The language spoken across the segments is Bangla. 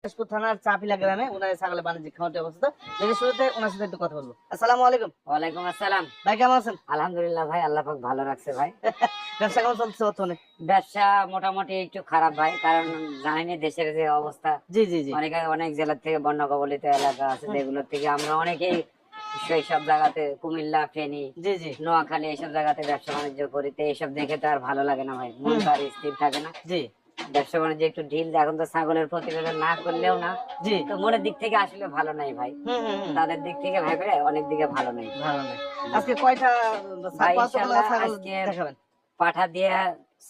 দিনাজপুর থানার চাপিলা গ্রামে ওনার ছাগলের বাণিজ্যিক খামারটি অবস্থিত। দেখে শুরুতে ওনার সাথে একটু কথা বলব। আসসালামু আলাইকুম। ওয়ালাইকুম আসসালাম। ভাই কেমন আছেন? আলহামদুলিল্লাহ ভাই আল্লাহ পাক ভালো রাখছে ভাই। ব্যবসা কেমন চলছে বর্তমানে? ব্যবসা মোটামুটি একটু খারাপ ভাই কারণ জানেনি দেশের যে অবস্থা। জি জি জি। অনেকে অনেক জেলার থেকে বন্যা কবলিত এলাকা আছে যেগুলোর থেকে আমরা অনেকেই সেই সব জায়গাতে কুমিল্লা ফেনী জি জি। নোয়াখালী এইসব জায়গাতে ব্যবসা বাণিজ্য করি তো এইসব দেখে তো আর ভালো লাগে না ভাই। মন স্থির থাকে না। জি। ব্যবসা বাণিজ্য একটু ঢিল এখন তো ছাগলের প্রতিবেদন না করলেও না। জি। তো মনের দিক থেকে আসলে ভালো নাই ভাই। তাদের দিক থেকে ভাই অনেক দিকে ভালো নাই। ভালো নাই। আজকে কয়টা ছাগল দেখাবেন? পাঠা দিয়ে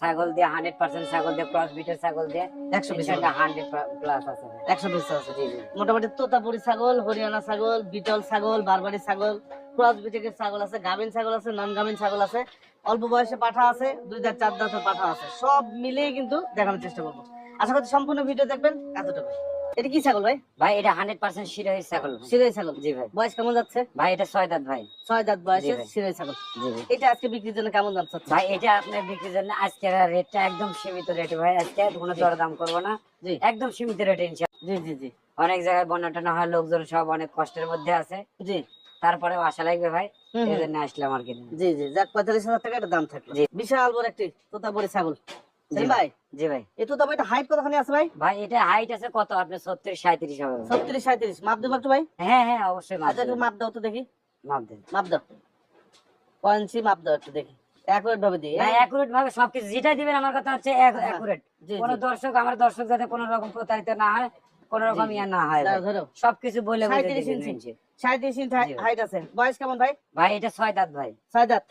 ছাগল দিয়ে হান্ড্রেড পার্সেন্ট ছাগল দিয়ে ক্রস বিটের ছাগল দিয়ে একশো পিস হান্ড্রেড প্লাস আছে একশো পিস আছে। জি মোটামুটি তোতাপুরি ছাগল হরিয়ানা ছাগল বিটল ছাগল বারবারি ছাগল ক্রস বিটেকের ছাগল আছে গাভিন ছাগল আছে নন গাভিন ছাগল আছে। অল্প বয়সে পাঠা আছে দুই দাঁত চার দাঁতের পাঠা আছে। সব মিলিয়ে কিন্তু দেখানোর চেষ্টা করব। আশা করছি সম্পূর্ণ ভিডিও দেখবেন এতটুকু এটা কি ছাগল ভাই? ভাই এটা হান্ড্রেড পার্সেন্ট শিরোহী ছাগল। সিরাই ছাগল জি ভাই। বয়স কেমন যাচ্ছে? ভাই এটা ছয় দাঁত ভাই। ছয় দাঁত বয়সে। সিরাই ছাগল। জি ভাই। এটা আজকে বিক্রির জন্য কেমন দাম চাচ্ছে ভাই এটা আপনার বিক্রির জন্য আজকের রেটটা একদম সীমিত রেট ভাই। আজকে কোনো দর দাম করব না। জি। একদম সীমিত রেট ইনশাআল্লাহ। জি জি জি। অনেক জায়গায় বন্যা টন্যা হয় লোকজন সব অনেক কষ্টের মধ্যে আছে। জি। তারপরেও আশা লাগবে ভাই। এই জন্য আসলাম আর কি। জি জি যাক পঁয়তাল্লিশ হাজার টাকা দাম থাকবে জি। বিশাল বড় একটি তোতাপুরি ছাগল। জি ভাই জি ভাই। এই তোতাপুরি হাইট কতখানি আছে ভাই? ভাই এটা হাইট আছে কত? আপনার সত্তর সাঁত্রিশ হবে ভাই। ছত্রিশ সাঁত্রিশ মাপ দেবো একটু ভাই? হ্যাঁ হ্যাঁ অবশ্যই মাপ আচ্ছা মাপ দাও তো দেখি। মাপ দেন। মাপ দাও। পয়েন্সি মাপ দাও একটু দেখি। অ্যাকুরেট ভাবে দিই না অ্যাকুরেট ভাবে সবকিছু যেটা দিবেন আমার কথা হচ্ছে হ্যাঁ, অ্যাকুরেট কোন দর্শক আমার দর্শক যাতে কোনো রকম প্রতারিত না হয় কোন রকম ইয়া না হয় সবকিছু বলে বলে 37 দিবেন ইঞ্চি। ইঞ্চি। সাঁত্রিশ ইঞ্চি হাইট আছে। বয়স কেমন ভাই? ভাই এটা ছয় দাঁত ভাই। ছয় দাঁত?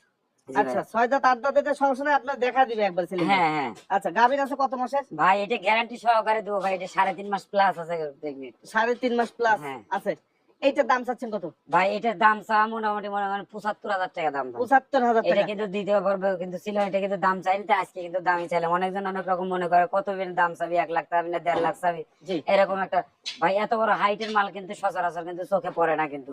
আচ্ছা। ছয় দাঁত আট দাঁত এটা সমস্যা নাই আপনার দেখা দিবে একবার ছেলে হ্যাঁ হ্যাঁ। আচ্ছা গাভীর আছে কত মাসের? ভাই এটা গ্যারান্টি সহকারে দেবো ভাই এটা সাড়ে তিন মাস প্লাস আছে দেখবি সাড়ে তিন মাস প্লাস হ্যাঁ। আছে। এইটার দাম চাচ্ছেন কত? ভাই এটার দাম চা মোটামুটি মনে করেন পঁচাত্তর হাজার টাকা দাম পঁচাত্তর হাজার এটা কিন্তু দিতে পারবে কিন্তু ছিল এটা কিন্তু দাম চাইলে আজকে কিন্তু দামই চাইলে। অনেকজন অনেক রকম মনে করে কত দাম চাবি এক লাখ চাবি না দেড় লাখ চাবি? এরকম একটা ভাই এত বড় হাইটের মাল কিন্তু সচরাচর কিন্তু চোখে পড়ে না কিন্তু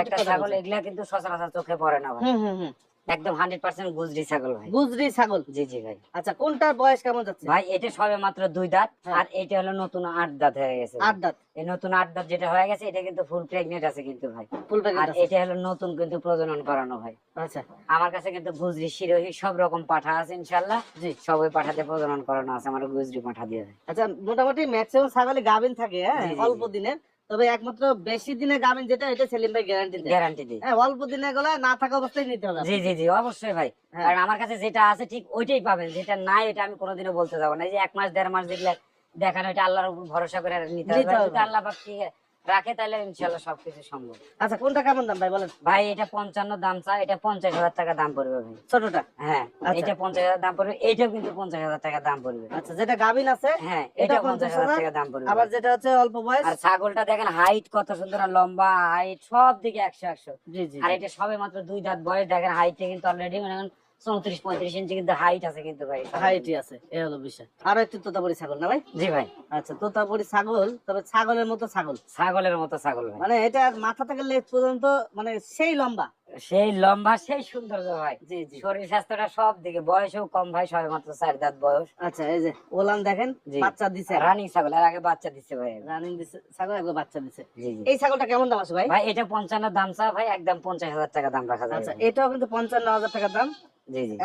একটা ছাগল। এগুলা কিন্তু সচরাচর চোখে পড়ে না ভাই। হুম হুম হুম। একদম হান্ড্রেড পার্সেন্ট গুজরি ছাগল ভাই। গুজরি ছাগল? জি জি ভাই। আচ্ছা কোনটার বয়স কেমন যাচ্ছে? ভাই এটা সবে মাত্র দুই দাঁত হ্যাঁ। আর এটা হলো নতুন আট দাঁত হয়ে গেছে আট দাঁত? এই নতুন আট দাঁত যেটা হয়ে গেছে এটা কিন্তু ফুল প্রেগনেন্ট আছে কিন্তু ভাই। ফুল আর এটা হলো নতুন কিন্তু প্রজনন করানো ভাই। আচ্ছা। আমার কাছে কিন্তু গুজরি শিরোহী সব রকম পাঠা আছে ইনশাল্লাহ জি। সবাই পাঠাতে প্রজনন করানো আছে আমার গুজরি পাঠা দিয়ে আচ্ছা মোটামুটি ম্যাক্সিমাম ছাগলে গাভিন থাকে হ্যাঁ? অল্প দিনের। তবে একমাত্র বেশি দিনে গামিন যেটা এটা সেলিম ভাই গ্যারান্টি দেয়। গ্যারান্টি দিই হ্যাঁ অল্প দিনে গেলে না থাকা অবস্থায় নিতে হবে জি জি জি অবশ্যই ভাই। হ্যাঁ। কারণ আমার কাছে যেটা আছে ঠিক ওইটাই পাবেন যেটা নাই এটা আমি কোনোদিনও বলতে যাব না। এই যে এক মাস দেড় মাস দেখলে দেখানো এটা আল্লাহর উপর ভরসা করে নিতে হবে। আল্লাহ পাক ঠিক রাখে তাহলে ইনশাল্লাহ সবকিছু সম্ভব। আচ্ছা কোনটা কেমন দাম ভাই বলেন? ভাই এটা পঞ্চান্ন দাম চা এটা পঞ্চাশ হাজার টাকা দাম পড়বে ভাই। ছোটটা? হ্যাঁ আচ্ছা। এটা পঞ্চাশ হাজার দাম পড়বে এইটাও কিন্তু পঞ্চাশ হাজার টাকা দাম পড়বে। আচ্ছা যেটা গাভিন আছে হ্যাঁ এটা পঞ্চাশ হাজার টাকা দাম পড়বে আবার যেটা হচ্ছে অল্প বয়স। আর ছাগলটা দেখেন হাইট কত সুন্দর আর লম্বা হাইট সব দিকে একশো একশো। জি জি আর এটা সবে মাত্র দুই দাঁত বয়স দেখেন হাইটে কিন্তু অলরেডি মানে চৌত্রিশ পঁয়ত্রিশ ইঞ্চি কিন্তু হাইট আছে কিন্তু ভাই। হাইটই আছে এই হলো বিষয়। আরও একটু তোতাপুরি ছাগল না ভাই? জি ভাই। আচ্ছা তোতাপুরি ছাগল তবে ছাগলের মতো ছাগল। ছাগলের মতো ছাগল মানে এটা মাথা থেকে লেজ পর্যন্ত মানে সেই লম্বা। সেই লম্বা সেই সৌন্দর্য ভাই। জি জি। শরীর স্বাস্থ্যটা সব দিকে বয়সও কম ভাই সবে মাত্র চার দাঁত বয়স। আচ্ছা এই যে ওলান দেখেন বাচ্চা দিছে। রানিং ছাগল এর আগে বাচ্চা দিচ্ছে ভাই। রানিং দিছে ছাগল একবার বাচ্চা দিছে। এই ছাগলটা কেমন দাম আছে ভাই? ভাই এটা পঞ্চান্ন দাম চা ভাই একদম পঞ্চাশ হাজার টাকা দাম রাখা যায় আচ্ছা এটাও কিন্তু পঞ্চান্ন হাজার টাকার দাম।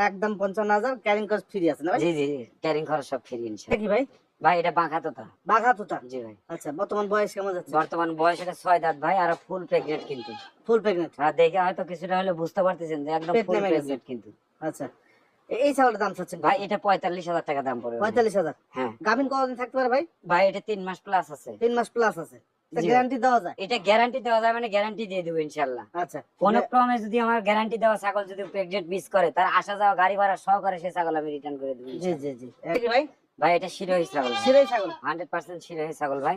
একদম পঞ্চান্ন হাজার ক্যারিং কস্ট ফ্রি আছে না ভাই? জি জি ক্যারিং খরচ সব ফ্রি এটা কি ভাই? ভাই এটা বাঁকা তো তা বাঘা তোতা? জি ভাই। আচ্ছা বর্তমান বয়স কেমন যাচ্ছে? বর্তমান বয়স এটা ছয় দাঁত ভাই আর ফুল প্রেগনেন্ট কিন্তু। ফুল প্রেগনেন্ট আর দেখে হয়তো কিছুটা হলে বুঝতে পারতেছেন যে একদম ফুল প্রেগনেন্ট কিন্তু। আচ্ছা এই ছাগলের দাম চাচ্ছেন ভাই এটা পঁয়তাল্লিশ হাজার টাকা দাম পড়বে। পঁয়তাল্লিশ হাজার? হ্যাঁ। গাভিন কতদিন থাকতে পারে ভাই? ভাই এটা তিন মাস প্লাস আছে। তিন মাস প্লাস আছে। গ্যারান্টি দেওয়া যায়? এটা গ্যারান্টি দেওয়া যায় মানে গ্যারান্টি দিয়ে দেবো ইনশাল্লাহ। আচ্ছা কোন ক্রমে যদি আমার গ্যারান্টি দেওয়া ছাগল যদি প্রেগনেন্ট মিস করে তার আসা যাওয়া গাড়ি ভাড়া সহকারে সে ছাগল আমি রিটার্ন করে দেবো জি জি জি। এটা কি ভাই? ভাই এটা শিরোহী ছাগল। ছাগল। হান্ড্রেড পার্সেন্ট শিরোহী ছাগল ভাই।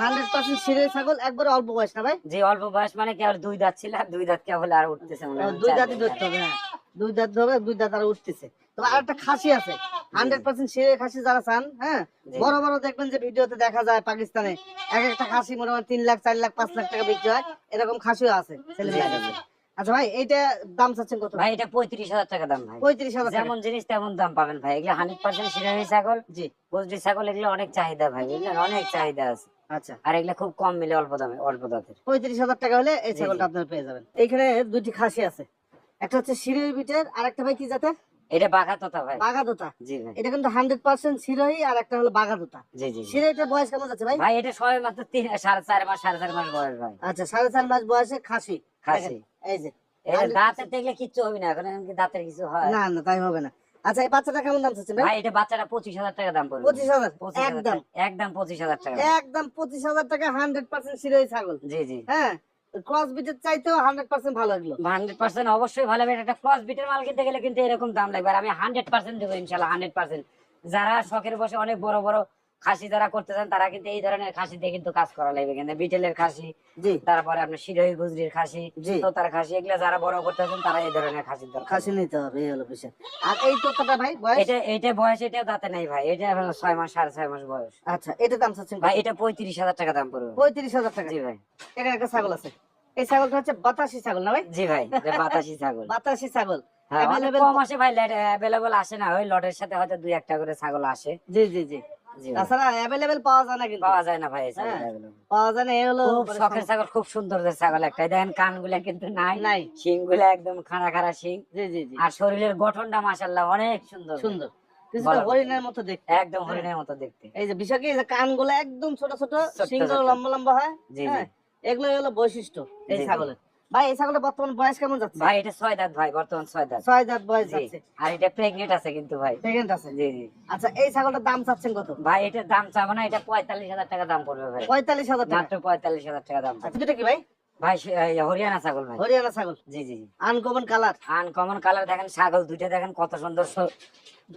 হান্ড্রেড পার্সেন্ট ছাগল একবারে অল্প বয়স না ভাই? যে অল্প বয়স মানে কেবল দুই দাঁত ছিল আর দুই দাঁত কেবল আর উঠতেছে মনে দুই দাঁতই। ধরতে হবে হ্যাঁ। দুই দাঁত দুই দাঁত আর উঠতেছে। তো আর একটা খাসি আছে। হান্ড্রেড পার্সেন্ট সিরাই খাসি যারা চান হ্যাঁ? বড় বড় দেখবেন যে ভিডিওতে দেখা যায় পাকিস্তানে এক একটা খাসি মোটামুটি তিন লাখ চার লাখ পাঁচ লাখ টাকা বিক্রি হয়। এরকম খাসিও আছে ছেলে মেয়ের কাছে। আচ্ছা ভাই এইটা দাম চাচ্ছেন কত? ভাই এটা পঁয়ত্রিশ হাজার টাকা দাম ভাই। পঁয়ত্রিশ হাজার যেমন জিনিস তেমন দাম পাবেন ভাই। এগুলো হান্ড্রেড পার্সেন্ট সিরাহি ছাগল জি। গোজরি ছাগল এগুলো অনেক চাহিদা ভাই। অনেক চাহিদা আছে। আচ্ছা। আর এগুলো খুব কম মিলে অল্প দামে অল্প দামের পঁয়ত্রিশ হাজার টাকা হলে এই ছাগলটা। আপনারা পেয়ে যাবেন। এইখানে দুইটি খাসি আছে। একটা হচ্ছে সিরোহি বিটের আর একটা ভাই কি জাতের? এটা বাঘা তোতা ভাই জি ভাই। এটা কিন্তু হান্ড্রেড পার্সেন্ট সিরোহি আর একটা হলো বাগাদোতা জি জি জি। সিরোহিটার বয়স কেমন যাচ্ছে ভাই? ভাই এটা সবাই মাত্র তিন সাড়ে চার মাস সাড়ে চার মাস বয়স ভাই। আচ্ছা সাড়ে চার মাস বয়সে খাসি। খাসি। এই যে। দাঁতের দেখলে কিচ্ছু হবে না এখন এমনকি দাঁতের কিছু হয়। না না তাই হবে না। আচ্ছা এই বাচ্চাটা কেমন দাম চাচ্ছেন ভাই? এটা বাচ্চাটা পঁচিশ হাজার টাকা দাম পড়বে। পঁচিশ হাজার? একদম। একদম পঁচিশ হাজার টাকা। একদম পঁচিশ হাজার টাকা হান্ড্রেড পার্সেন্ট সিরোহি ছাগল। জি জি। হ্যাঁ? ক্রস বিটের চাইতেও হান্ড্রেড পার্সেন্ট ভালো এগুলো। হান্ড্রেড পার্সেন্ট অবশ্যই ভালো হবে। একটা ক্রস বিটের মাল কিনতে গেলে কিন্তু এরকম দাম লাগবে। আর আমি হান্ড্রেড পার্সেন্ট দেবো ইনশাল্লাহ হান্ড্রেড পার্সেন্ট যারা শখের বসে অনেক বড় বড় খাসি যারা করতে চান তারা কিন্তু এই ধরনের খাসি দিয়ে কিন্তু কাজ করা লাগবে। কিন্তু বিটেলের খাসি জি। তারপরে আপনার শিরোহী গুজরির খাসি। তোতার খাসি এগুলো যারা বড় করতে চান তারা এই ধরনের দরকার। খাসি নিতে হবে এই হলো বিষয়। আর এই তোতাটা ভাই বয়স? এটা এটা বয়স এটাও দাঁতে নাই ভাই। এটা এখন ছয় মাস সাড়ে ছয় মাস বয়স। আচ্ছা এটা দাম চাচ্ছেন ভাই এটা পঁয়ত্রিশ হাজার টাকা দাম পড়বে। পঁয়ত্রিশ হাজার টাকা। জি ভাই। এখানে একটা ছাগল আছে। এই ছাগলটা হচ্ছে বাতাসি ছাগল না ভাই? জি ভাই বাতাসি ছাগল। বাতাসি ছাগল। হ্যাঁ অনেক Available- কম আসে ভাই অ্যাভেলেবল আসে না ওই লটের সাথে হয়তো দুই একটা করে ছাগল আসে। জি জি জি। জি তাছাড়া অ্যাভেলেবেল পাওয়া যায় না কিন্তু। পাওয়া যায় না ভাই এই ছাগল হ্যাঁ। available। পাওয়া যায় না এই হলো খুব শখের ছাগল। খুব সুন্দর ছাগল একটা। দেখেন কানগুলা কিন্তু নাই। নাই। শিংগুলা একদম খাড়া খাড়া শিং। জি জি জি। আর শরীরের গঠনটা মাশাল্লাহ অনেক সুন্দর সুন্দর। হরিণের মতো দেখতে। একদম হরিণের মতো দেখতে। এই যে বিষয় কি কানগুলো একদম ছোট ছোট সিংগুলো লম্বা লম্বা হয়। জি জি। হ্যাঁ। এগুলো হলো বৈশিষ্ট্য এই। ছাগলের। ভাই এই ছাগলের বর্তমান বয়স কেমন যাচ্ছে? ভাই এটা ছয় দাঁত ভাই বর্তমান ছয় দাঁত। ছয় দাঁত বয়স যাচ্ছে। আর এটা প্রেগনেন্ট আছে কিন্তু ভাই। প্রেগনেন্ট আছে? জি জি। আচ্ছা এই ছাগলটার দাম চাচ্ছেন কত? ভাই এটার দাম চাবো না এটা পঁয়তাল্লিশ হাজার টাকা দাম পড়বে ভাই। পঁয়তাল্লিশ হাজার টাকা। মাত্র পঁয়তাল্লিশ হাজার টাকা দাম। আচ্ছা এটা কি ভাই? ভাই হরিয়ানা ছাগল ভাই। হরিয়ানা ছাগল? জি জি জি। আনকমন কালার আনকমন কালার দেখেন ছাগল দুইটা দেখেন কত সুন্দর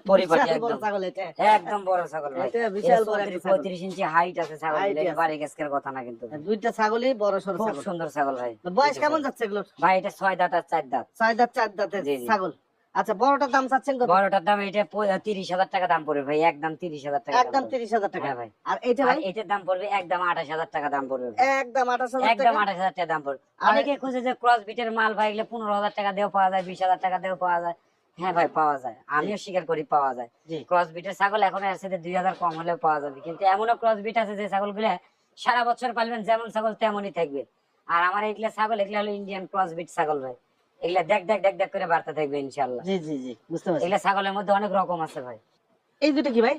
পরিপাটি একদম। ছাগল এটা। একদম বড় ছাগল ভাই। এটা বিশাল বড় ইঞ্চি হাইট আছে ছাগল বাড়ি কথা না কিন্তু। দুইটা ছাগলই বড় সরু ছাগল। সুন্দর ছাগল ভাই। বয়স কেমন যাচ্ছে এগুলো ভাই এটা ছয় দাঁত আর চার দাঁত। ছয় দাঁত চার জি। ছাগল। আচ্ছা বড়টার দাম চাচ্ছেন কত? বড়টার দাম এটা প- তিরিশ হাজার টাকা দাম পড়বে ভাই একদম তিরিশ হাজার টাকা একদম পড়বে। তিরিশ হাজার টাকা। হ্যাঁ ভাই। আর আর ভাই? এটার দাম পড়বে একদম আঠাশ হাজার টাকা দাম পড়বে একদম আঠাশ হাজার একদম টাকা। আঠাশ হাজার টাকা দাম পড়বে। অনেকে খুঁজে যে ক্রস বিটের মাল ভাই এগুলো পনেরো হাজার টাকা দিয়েও পাওয়া যায় বিশ হাজার টাকা দিয়েও পাওয়া যায়। হ্যাঁ ভাই পাওয়া যায়। আমিও স্বীকার করি পাওয়া যায়। ক্রস বিটের ছাগল এখন সাথে দুই হাজার কম হলেও পাওয়া যাবে। কিন্তু এমনও ক্রস বিট আছে যে ছাগলগুলো সারা বছর পালবেন যেমন ছাগল তেমনই থাকবে। আর আমার এগুলা ছাগল এগুলা হলো ইন্ডিয়ান ক্রস বিট ছাগল ভাই। এগুলা দেখ দেখ দেখ দেখ করে বাড়তে থাকবে জি জি জি বুঝতে পারছি। এগুলা ছাগলের মধ্যে অনেক রকম আছে ভাই। এই দুটো কি ভাই?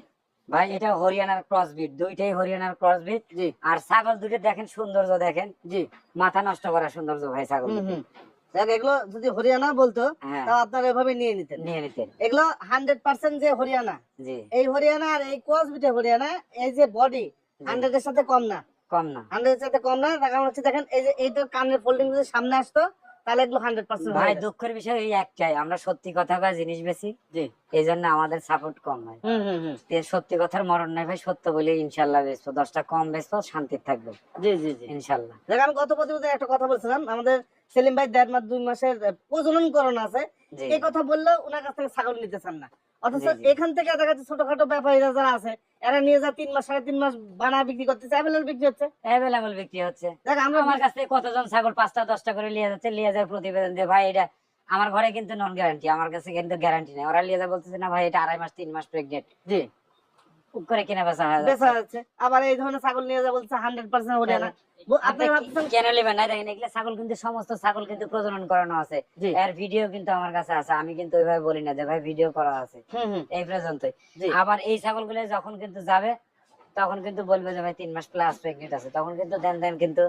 ভাই এটা হরিয়ানার ক্রস বিট দুইটাই হরিয়ানার ক্রস বিট জি। আর ছাগল দুটো দেখেন সৌন্দর্য দেখেন। জি। মাথা নষ্ট করা সৌন্দর্য ভাই ছাগল এগুলো যদি হরিয়ানা বলতো হ্যাঁ। তাও আপনারা এভাবে নিয়ে নিতেন। নিয়ে নিতেন। এগুলো হান্ড্রেড পার্সেন্ট যে হরিয়ানা। জি। এই হরিয়ানা আর এই ক্রস বিটে হরিয়ানা এই যে বডি হান্ড্রেড এর সাথে কম না। কম না। হান্ড্রেড এর সাথে কম না কারণ হচ্ছে দেখেন এই যে এইটার কানের ফোল্ডিং যদি সামনে আসতো তাহলে এগুলো হান্ড্রেড পার্সেন্ট ভাই দুঃখের বিষয় এই একটাই আমরা সত্যি কথা বা জিনিস বেশি এই জন্য আমাদের সাপোর্ট কম হয়। সত্যি কথার মরণ নাই ভাই সত্য বলে ইনশাল্লাহ বেচবো দশটা কম বেচবো শান্তির থাকব। জি জি জি। ইনশাল্লাহ। দেখ আমি গত প্রতিবেদনে একটা কথা বলছিলাম আমাদের সেলিম ভাই দেড় মাস দুই মাসের প্রজনন করণ আছে এই কথা বললেও ওনার কাছ থেকে ছাগল নিতে চান না। অথচ। এখান থেকে দেখা যাচ্ছে ছোটখাটো ব্যাপারীরা যারা আছে এরা নিয়ে যা তিন মাস সাড়ে তিন মাস বানা বিক্রি করতেছে। অ্যাভেলেবল বিক্রি হচ্ছে। অ্যাভেলেবল বিক্রি হচ্ছে। দেখ আমরা আমার কাছ থেকে কতজন ছাগল পাঁচটা দশটা করে নিয়ে যাচ্ছে নিয়ে যায় প্রতিবেদন দিয়ে ভাই এটা আমার ঘরে কিন্তু নন গ্যারান্টি আমার কাছে কিন্তু গ্যারান্টি নেই। ওরা নিয়ে যায় বলতেছে না ভাই এটা আড়াই মাস তিন মাস প্রেগনেন্ট জি। করে কিনে বেচা। বেচা যাচ্ছে। আবার এই ধরনের ছাগল নিয়ে যা বলছে হান্ড্রেড পার্সেন্ট হরিয়ানা ব- আপনি আপনি কেন নেবেন না দেখেন এগুলো ছাগল কিন্তু সমস্ত ছাগল কিন্তু প্রজনন করানো আছে। এর ভিডিও কিন্তু আমার কাছে আছে। আমি কিন্তু ওইভাবে বলি না যে ভাই ভিডিও করা আছে। হুম হুম। এই পর্যন্তই। আবার এই ছাগলগুলো যখন কিন্তু যাবে তখন কিন্তু বলবে যে ভাই তিন মাস প্লাস প্রেগনেন্ট আছে। তখন কিন্তু দেন দেন কিন্তু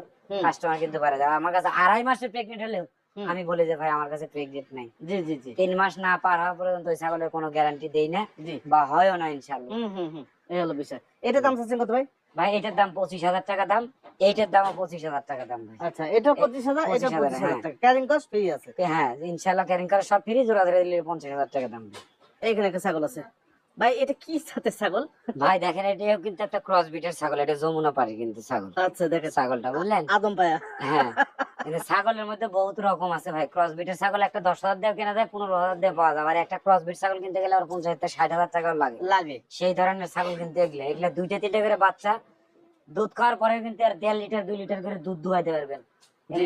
কাস্টমার কিন্তু বাড়ে যাবে আমার কাছে আড়াই মাসের প্রেগনেন্ট হলেও আমি বলি যে ভাই আমার কাছে প্রেগনেন্ট নাই। জি জি জি। তিন মাস না পার হওয়া পর্যন্ত ওই ছাগলের কোনো গ্যারান্টি দেই না বা হয়ও না ইনশাল্লাহ হুম হুম হুম। এই হলো বিষয়। এটা দাম চাচ্ছেন কত ভাই? ভাই এটার দাম পঁচিশ হাজার টাকা দাম এইটার দামও পঁচিশ হাজার টাকা দাম ভাই। আচ্ছা এটা পঁচিশ হাজার এটা পঁচিশ হাজার হ্যাঁ। টাকা। ক্যারিং কস্ট ফ্রি আছে। হ্যাঁ ইনশাল্লাহ ক্যারিং করা সব ফ্রি জোড়া ধরে দিলে পঞ্চাশ হাজার টাকা দাম এইখানে একটা ছাগল আছে। ভাই এটা কি জাতের ছাগল? ভাই দেখেন এটাও কিন্তু একটা ক্রস বিটের ছাগল এটা যমুনা পাড়ি কিন্তু ছাগল। আচ্ছা দেখেন। ছাগলটা বুঝলেন? আদম পায়া। হ্যাঁ কিন্তু ছাগলের মধ্যে বহুত রকম আছে ভাই। ক্রস বিটের ছাগল একটা দশ হাজার দিয়ে কেনা যায় পনেরো হাজার দিয়ে পাওয়া যায়। আর একটা ক্রস বিট ছাগল কিনতে গেলে আর পঞ্চাশ থেকে ষাট হাজার টাকা লাগে। লাগে। সেই ধরনের ছাগল কিন্তু এগুলো এগুলা দুইটা তিনটা করে বাচ্চা দুধ খাওয়ার পরে কিন্তু আর দেড় লিটার দুই লিটার করে দুধ দুয়াইতে পারবেন।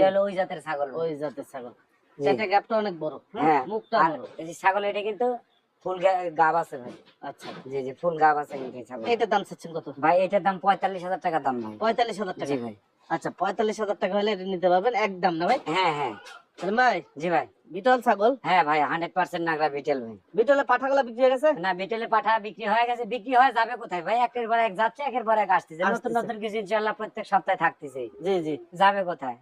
হলো ওই জাতের ছাগল। ওই জাতের ছাগল। সেটা গ্যাপটা অনেক বড়। হ্যাঁ। মুখটা বড়। এই ছাগল এটা কিন্তু ফুল গা- গাব আছে ভাই। আচ্ছা। জি জি ফুল গাব আছে কিন্তু ছাগল এটার দাম চাচ্ছেন কত? ভাই এটার দাম পঁয়তাল্লিশ হাজার টাকা দাম ভাই। পঁয়তাল্লিশ হাজার টাকা। ভাই। আচ্ছা পঁয়তাল্লিশ হাজার টাকা হলে এটা নিতে পারবেন একদম না ভাই? হ্যাঁ হ্যাঁ। ভাই জি ভাই। বিটল ছাগল? হ্যাঁ ভাই হান্ড্রেড পার্সেন্ট নাগরা বিটেল ভাই। বিটলে পাঠাগুলো বিক্রি হয়ে গেছে? না বিটেলে পাঠা বিক্রি হয়ে গেছে। বিক্রি হয়ে যাবে কোথায় ভাই? একের পর এক যাচ্ছে একের পর এক আসতেছে। নতুন নতুন কিছু ইনশাল্লাহ প্রত্যেক সপ্তাহে থাকতেছে। জি জি। যাবে কোথায়?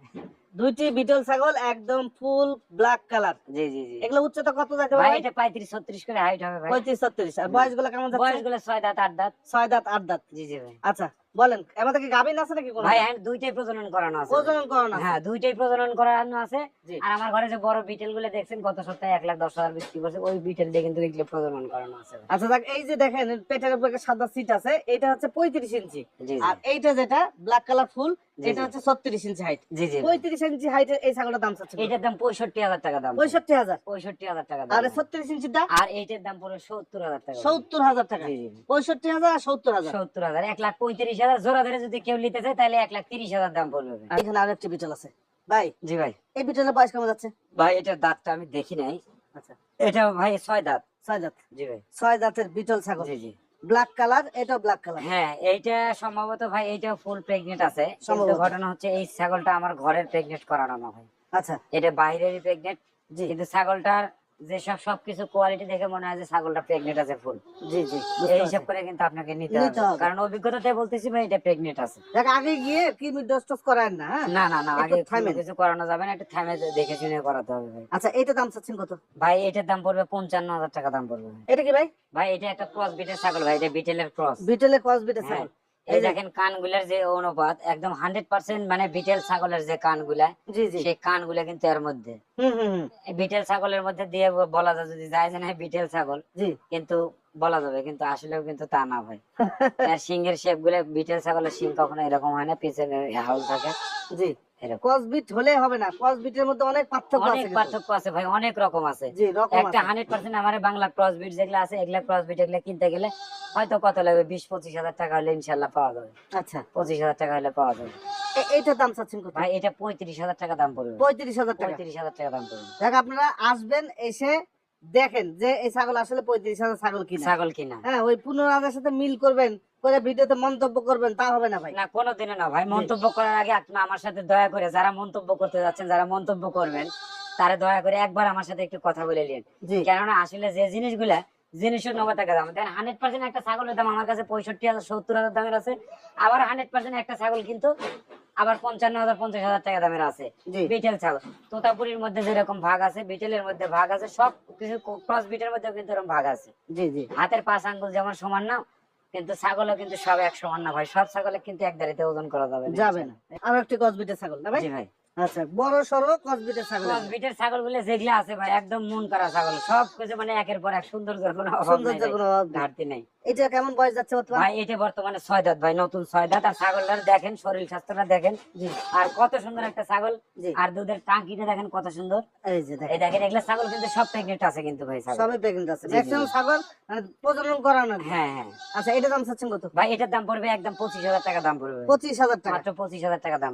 দুইটি বিটল ছাগল একদম ফুল ব্ল্যাক কালার। জি জি জি। এগুলো উচ্চতা কত যাইতে ভাই এটা পঁয়ত্রিশ ছত্রিশ করে হাইট হবে ভাই। পঁয়ত্রিশ ছত্রিশ। আর বয়সগুলো কেমন বয়স যাচ্ছে? গুলো ছয় দাঁত আট দাঁত। ছয় দাঁত আট দাঁত। জি জি ভাই। আচ্ছা বলেন এবার থেকে গাভিন আছে নাকি কোনো ভাই দুইটাই প্রজনন করানো আছে। প্রজনন করানো হ্যাঁ দুইটাই প্রজনন করানো আছে। আর আমার ঘরে যে বড় বিটেলগুলো দেখছেন গত সপ্তাহে এক লাখ দশ হাজার বিক্রি করছে ওই বিটেল দিয়ে কিন্তু এগুলো প্রজনন করানো আছে। আচ্ছা দেখ এই যে দেখেন পেটের উপরে সাদা সিট আছে এটা হচ্ছে পঁয়ত্রিশ ইঞ্চি। আর এইটা যেটা ব্ল্যাক কালার ফুল এটা হচ্ছে ছত্রিশ ইঞ্চি হাইট জি জি। পঁয়ত্রিশ ইঞ্চি হাইটের এই ছাগলটার দাম চাচ্ছে। এইটার দাম পঁয়ষট্টি হাজার টাকা দাম। পঁয়ষট্টি হাজার। পঁয়ষট্টি হাজার টাকা দাম। আর। ছত্রিশ ইঞ্চিটা? আর এইটার দাম পড়বে সত্তর হাজার টাকা। সত্তর হাজার টাকা। পঁয়ষট্টি হাজার সত্তর হাজার। সত্তর হাজার এক লাখ পঁয়ত্রিশ হাজার জোড়া ধরে যদি কেউ নিতে চায় তাহলে এক লাখ তিরিশ হাজার দাম পড়বে ভাই। আর এখানে বিটল আছে। ভাই জি ভাই। এই বিটলের বয়স কেমন যাচ্ছে? ভাই এটার দাঁতটা আমি দেখি নাই। আচ্ছা। এটা ভাই ছয় দাঁত। ছয় দাঁত? জি ভাই। ছয় দাঁতের বিটল ছাগল। জি জি। ব্ল্যাক কালার এটাও ব্ল্যাক কালার। হ্যাঁ এইটা সম্ভবত ভাই এইটা ফুল প্রেগনেন্ট আছে। সম্ভবত। ঘটনা হচ্ছে এই ছাগলটা আমার ঘরের প্রেগনেন্ট করানো না ভাই। আচ্ছা। এটা বাইরেরই প্রেগনেন্ট জি। কিন্তু ছাগলটার যে সব সবকিছু কোয়ালিটি দেখে মনে হয় যে ছাগলটা প্রেগনেন্ট আছে ফুল জি জি এই হিসাব করে কিন্তু আপনাকে নিতে হবে। কারণ অভিজ্ঞতাতে বলতেছি ভাই এটা প্রেগনেন্ট আছে। দেখ আগে গিয়ে কি ডোজ টোজ করায় না হ্যাঁ? না না না আগে থামে কিছু করানো যাবে না একটু থামে দেখে শুনে করাতে হবে ভাই। আচ্ছা এইটা দাম চাচ্ছেন কত? ভাই এটার দাম পড়বে পঞ্চান্ন হাজার টাকা দাম পড়বে এটা কি ভাই? ভাই এটা একটা ক্রস বিটের ছাগল ভাই এটা বিটেলের ক্রস বিটেলের ক্রস বিটের ছাগল। এই দেখেন কানগুলার যে অনুপাত একদম হান্ড্রেড পার্সেন্ট মানে বিটেল ছাগলের যে কানগুলা সেই কানগুলা কিন্তু এর মধ্যে। হুম হুম হুম। বিটেল ছাগলের মধ্যে দিয়ে বলা যায় যদি যায় যে না বিটেল ছাগল কিন্তু বলা যাবে কিন্তু আসলেও কিন্তু তা না ভাই। আর সিংহের শেপগুলো বিটেল ছাগলের সিং কখনো এরকম হয় না পিছনে হাউল থাকে। জি। এরকম। হলে হবে না ক্রস মধ্যে অনেক পার্থক্য আছে কিন্তু। পার্থক্য আছে ভাই অনেক রকম আছে। জি রকম একটা আছে। হান্ড্রেড পার্সেন্ট বাংলা ক্রস যেগুলো আছে এগুলা ক্রস এগুলা কিনতে গেলে হয়তো কত লাগবে বিশ পঁচিশ হাজার টাকা হলে ইনশাল্লাহ পাওয়া যাবে। আচ্ছা। পঁচিশ হাজার টাকা হলে পাওয়া যাবে। দাম চাচ্ছেন কত? ভাই এটা পঁয়ত্রিশ হাজার টাকা দাম পড়বে। পঁয়ত্রিশ হাজার টাকা। পঁয়ত্রিশ হাজার টাকা দাম পড়বে। দেখ আপনারা আসবেন এসে দেখেন যে এই ছাগল আসলে পঁয়ত্রিশ হাজার ছাগল কিনা। ছাগল কিনা। হ্যাঁ ওই পুনরাজের সাথে মিল করবেন করে ভিডিওতে মন্তব্য করবেন তা হবে না ভাই। না কোনোদিনও না ভাই। মন্তব্য করার আগে আপনি আমার সাথে দয়া করে যারা মন্তব্য করতে যাচ্ছেন যারা মন্তব্য করবেন তারা দয়া করে একবার আমার সাথে একটু কথা বলে নিন। কেননা আসলে যে জিনিসগুলা জিনিসের নব্বই টাকা দাম। দেন হান্ড্রেড পার্সেন্ট একটা ছাগলের দাম আমার কাছে পঁয়ষট্টি হাজার সত্তর হাজার দামের আছে। আবার হান্ড্রেড পার্সেন্ট একটা ছাগল কিন্তু আবার পঞ্চান্ন হাজার পঞ্চাশ হাজার টাকা দামের আছে। বিটেল ছাগল তোতাপুরির মধ্যে যেরকম ভাগ আছে বিটেলের মধ্যে ভাগ আছে সব কিছু ক্রস বিটের মধ্যে কিন্তু এরকম ভাগ আছে। জি জি। হাতের পাঁচ আঙ্গুল যেমন সমান না কিন্তু ছাগলও কিন্তু সব এক সমান না ভাই। সব ছাগলে কিন্তু এক দাঁড়িতে ওজন করা যাবে না। যাবে না। আর একটি কসবিটের ছাগল না ভাই? জি ভাই। আচ্ছা বড় সড়ো কসবিটের ছাগল ক্রস ছাগলগুলো যেগুলো আছে ভাই একদম মন করা ছাগল। সব কিছু মানে একের পর এক সৌন্দর্যের কোনো অভাব নাই সৌন্দর্যের ভাই। কোনো ঘাটতি নেই। এটা কেমন বয়স যাচ্ছে বর্তমান? ভাই এটা বর্তমানে ছয় দাঁত ভাই নতুন ছয় দাঁত। আর ছাগলটার দেখেন শরীর স্বাস্থ্যটা দেখেন। আর কত সুন্দর একটা ছাগল। আর দুধের টাঙ্কিটা দেখেন কত সুন্দর। এই যে দেখেন। এগুলা ছাগল কিন্তু সব প্রেগনেন্ট আছে কিন্তু ভাই ছাগল। সবই প্রেগনেন্ট আছে। ম্যাক্সিমাম ছাগল মানে প্রজনন করানো হ্যাঁ হ্যাঁ। আচ্ছা এটা দাম চাচ্ছেন কত? ভাই এটার দাম পড়বে একদম পঁচিশ হাজার টাকা দাম পড়বে। পঁচিশ হাজার টাকা। মাত্র পঁচিশ হাজার টাকা দাম।